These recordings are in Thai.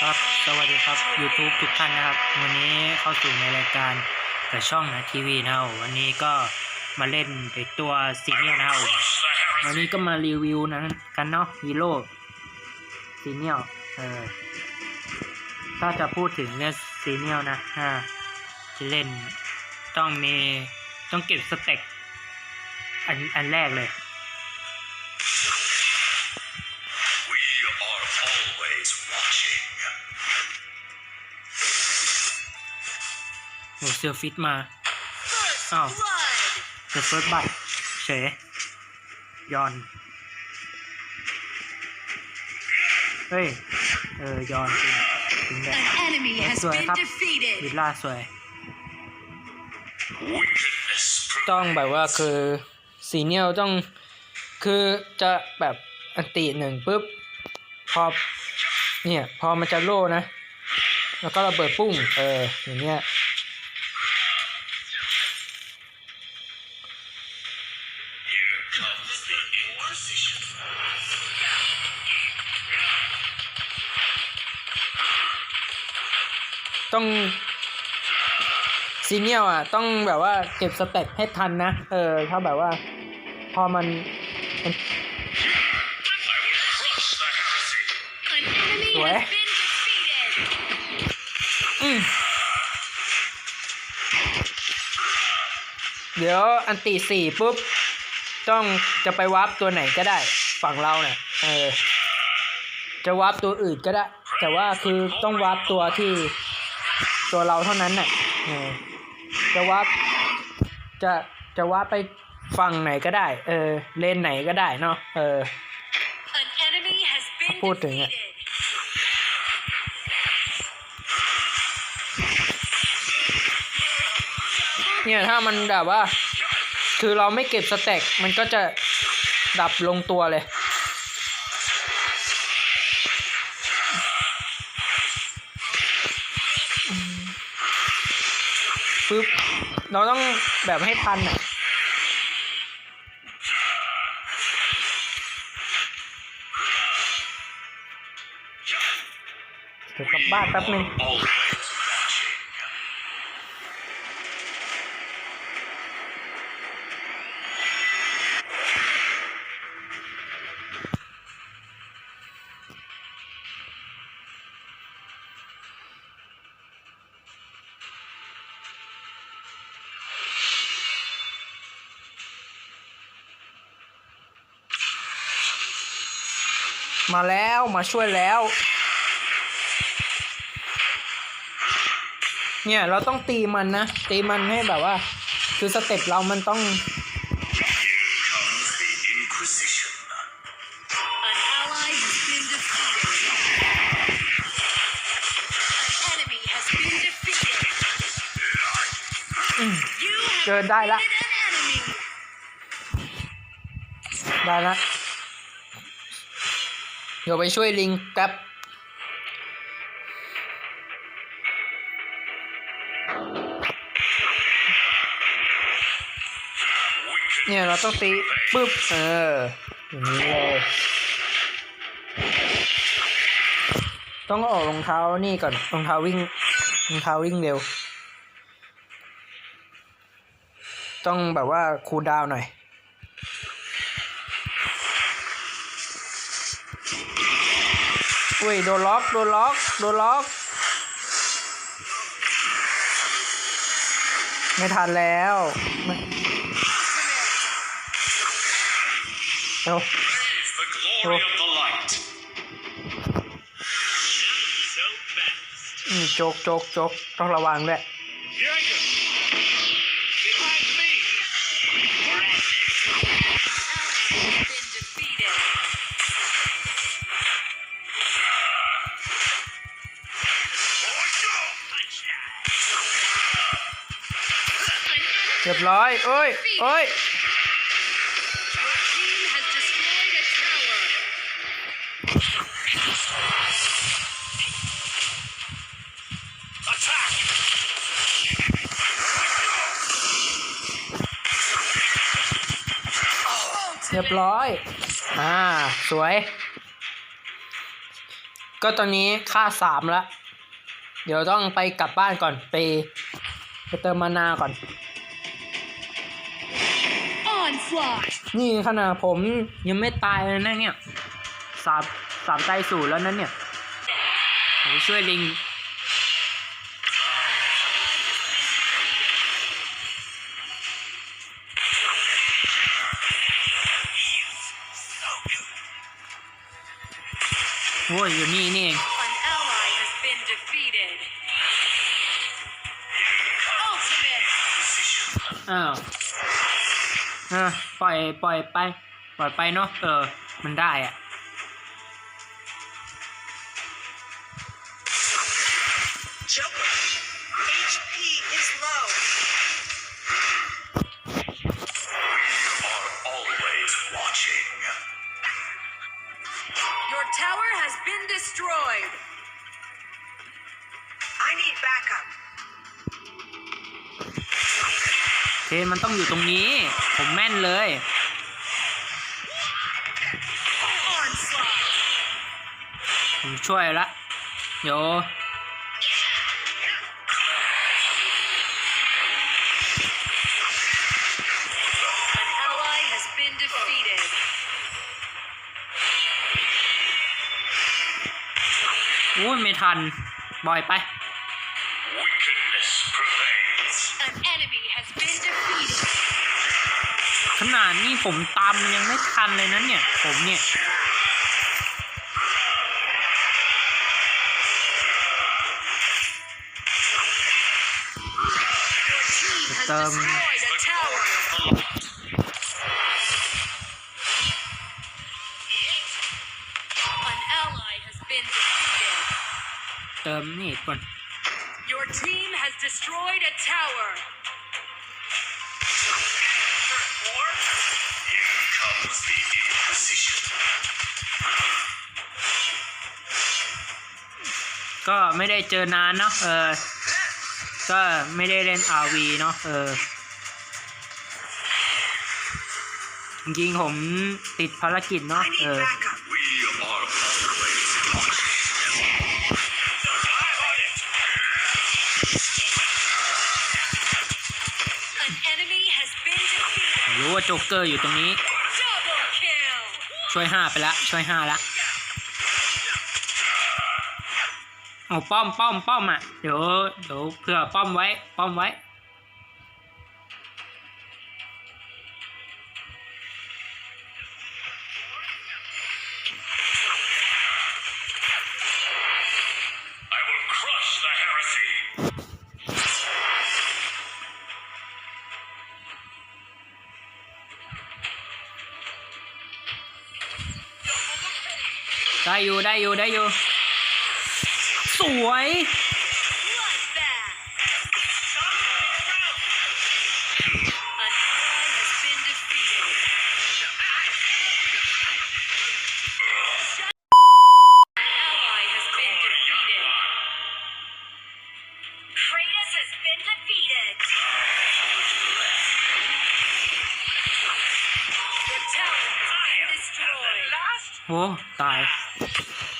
ครับ สวัสดีครับ YouTube ทุกท่านนะครับ วันนี้เข้าสู่ในรายการแต่ช่องนะทีวีนะครับวันนี้ก็มาเล่นในตัวซีเนียนะครับวันนี้ก็มารีวิวนะกันเนาะฮีโร่ซีเนียเออถ้าจะพูดถึงเรื่องซีเนียนะอ่าจะเล่นต้องมีต้องเก็บสเต็กอันอันแรกเลย always watching. โหเซลฟิตมาอ้าวเดอะเฟิร์สบัตเฉยยอน เฮ้ย เออยอนจริงจริงแหละ An enemy has That's been right. วิ defeated. ลล่าสวย Wickedness ต้องแบบว่าคือซีเนียลต้องคือจะแบบอันติหนึ่งปุ๊บ พอ เนี่ย พอมันจะโล่นะ แล้วก็ระเบิดปุ้ง เออ อย่างเงี้ย ต้องซีเนียลอะ ต้องแบบว่าเก็บสเต็ปให้ทันนะ เออ ถ้าแบบว่า พอมันมัน enemy What? has been defeated. อืมเดี๋ยวอันตีสี่ปุ๊บ ต้องจะไปวาร์ปตัวไหนก็ได้ ฝั่งเราเนี่ยเออ จะวาร์ปตัวอื่นก็ได้ แต่ว่าคือต้องวาร์ปตัวที่ตัวเราเท่านั้นน่ะเออจะวาร์ปจะจะวาร์ปไปฝั่งไหนก็ได้ เออ เลนไหนก็ได้เนาะเออ An enemy has been พูดถึงอะ เนี่ยถ้ามันแบบว่า คือเราไม่เก็บสแต็กมันก็จะดับลงตัวเลย ปึ๊บ เราต้องแบบให้ทันอะเดี๋ยวกลับบ้านแป๊บนึง มาแล้วมาช่วยแล้ว เนี่ยเราต้องตีมันนะ ตีมันให้แบบว่า คือสเต็ปเรามันต้อง Here comes the Inquisition. An ally has been defeated. An enemy has been defeated. You have เกินได้ละ defeated an enemy. ได้ละเดี๋ยวไปช่วยลิงแป๊บเนี่ยเราต้องตีปึ๊บเอออย่างนี้เลยต้องออกรองเท้านี่ก่อนรองเท้าวิ่งรองเท้าวิ่งเร็ว ต้องแบบว่าคูลดาวน์หน่อย อุ้ยโดนล็อกโดนล็อกโดนล็อก ไม่ทันแล้วไม่เอา Praise the glory Oh. of the light. อืมโจกโจกโจกต้องระวังด้วย รียบร้อยเอ้ยเอ้ย Your team has destroyed a tower. Attack. เรียบร้อย อ่า สวย ก็ตอนนี้ค่าสามแล้ว เดี๋ยวต้องไปกลับบ้านก่อน ไป ไปเติมมานาก่อน Onslaught. นี่ขนาดผมยังไม่ตายเลยนะเนี่ยสามสามใจสูตรแล้วนั้นเนี่ยผมช่วยลิงโอ้ยอยู่นี่นี่เอง An ally has been defeated. Ultimate. อ้าว เออปล่อยปล่อยไป ปล่อยไปเนาะเออ มันได้อะ Joker. HP is low. are always watching. Your tower has been destroyed. I need backup. เทนมันต้องอยู่ตรงนี้ ผมแม่นเลย ผมช่วยละโยอุ้ยไม่ทัน บ่อยไป ขนาดนี้ผมตามมันยังไม่ทันเลยนะเนี่ย ผมเนี่ย Your team has Um, destroyed a tower. An ally has been defeated. เติมนี่ก่อน Your team has destroyed a tower. Comes the Inquisition. ก็ไม่ได้เจอนานเนาะเออ ก็ไม่ได้เล่น RV เนาะเออ จริงๆผมติดภารกิจเนาะ I need เออ backup. We are always watching. I'm on it. An enemy has been defeated. ผมรู้ว่าโจ๊กเกอร์อยู่ตรงนี้ Double kill. ช่วยห้าไปละช่วยห้าละเอาป้อมป้อมป้อมอะเดี๋ยวเดี๋ยวเผื่อป้อมไว้ป้อมไว้ ได้อยู่ได้อยู่ได้อยู่ สวย โอ้ตาย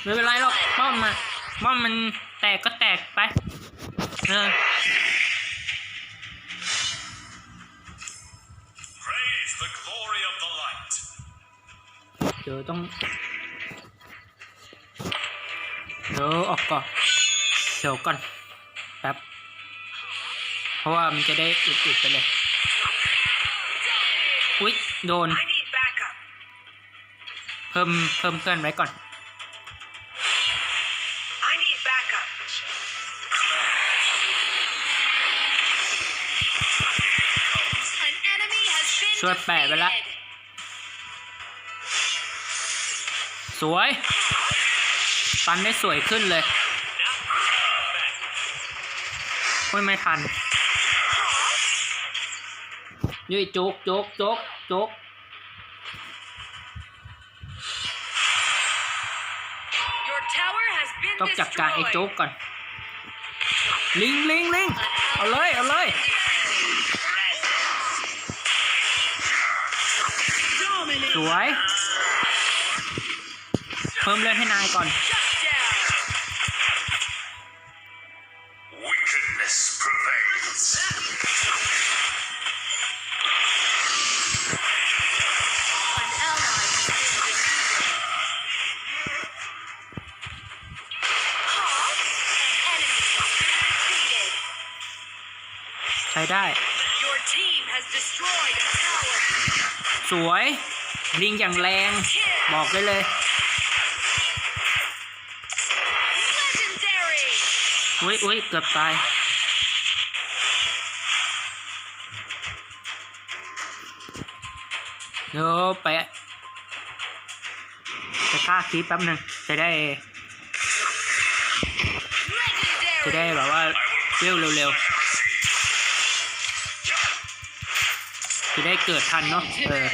ไม่เป็นไรหรอกป้อมอะป้อมมันแตกก็แตกไป เออ Praise the glory of the light. เดี๋ยวต้อง เดี๋ยวออกก่อนเดี๋ยวก่อนแป๊บ เพราะว่ามันจะได้อุดๆไปเลย อุ๊ย โดน I need backup. เพิ่มเพิ่มเพื่อนไว้ก่อน I need backup. An enemy has been ช่วยแปะไปละ defeated. สวย ปันได้สวยขึ้นเลยโอ้ยไม่ทันยุ้ยโจ๊กโจ๊กโจ๊กโจ๊ก ต้องจัดการไอ้ destroyed. โจ๊กก่อน ลิงลิงลิง An เอา ally เลย เอาเลย Dominate. สวย เพิ่มเลือดให้นายก่อน ได้ Your team has destroyed a tower. สวย ลิงอย่างแรง บอกได้เลย Legendary. อุ้ยอุ้ยเกือบตาย เดี๋ยวไปไปฆ่าคลิปแป๊บหนึ่งจะได้ จะ Legendary. ได้แบบว่าเร็วเร็ว จะได้เกิดทันเนาะเออ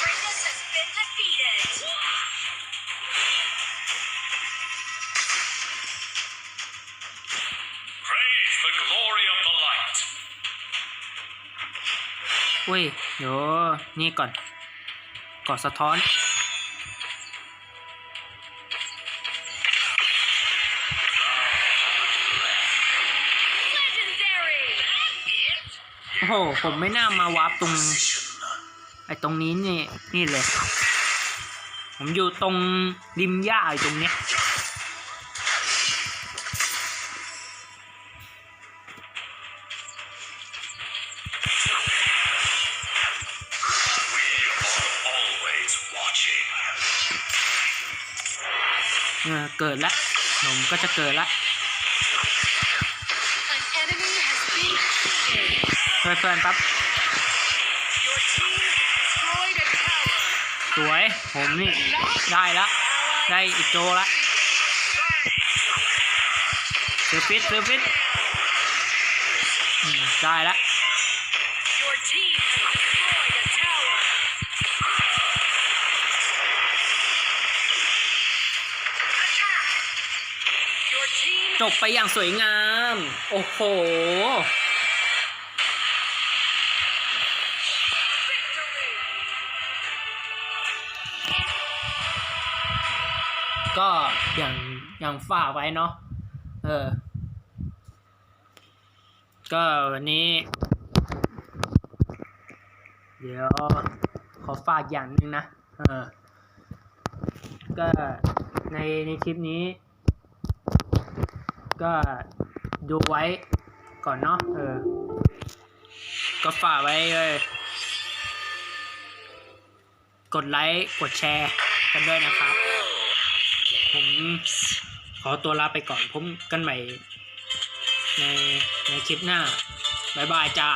Greatness has been defeated. Praise the glory of the light. อุ้ย เดี๋ยว นี่ก่อนกอดสะท้อน โอ้โห ผมไม่น่ามาวาร์ปตรง ไอ้ตรงนี้นี่ นี่เลย ผมอยู่ตรงริมหญ้าอยู่ตรงเนี้ยเออเกิดละผมก็จะเกิดละ เพื่อนๆครับ สวยผมนี่ได้ละได้อีกโจละซื้อฟิตซื้อฟิตได้ละจบไปอย่างสวยงาม โอ้โห อย่างอย่างฝากไว้เนาะเออ ก็วันนี้ เดี๋ยว ขอฝากอย่างหนึ่งนะเออ ก็ในในคลิปนี้ ก็ดูไว้ก่อนเนาะเออ ก็ฝากไว้เลยกดไลค์ กดแชร์กันด้วยนะครับ ผมขอตัวลาไปก่อนพบกันใหม่ ในในคลิปหน้า บ๊ายบายจ้า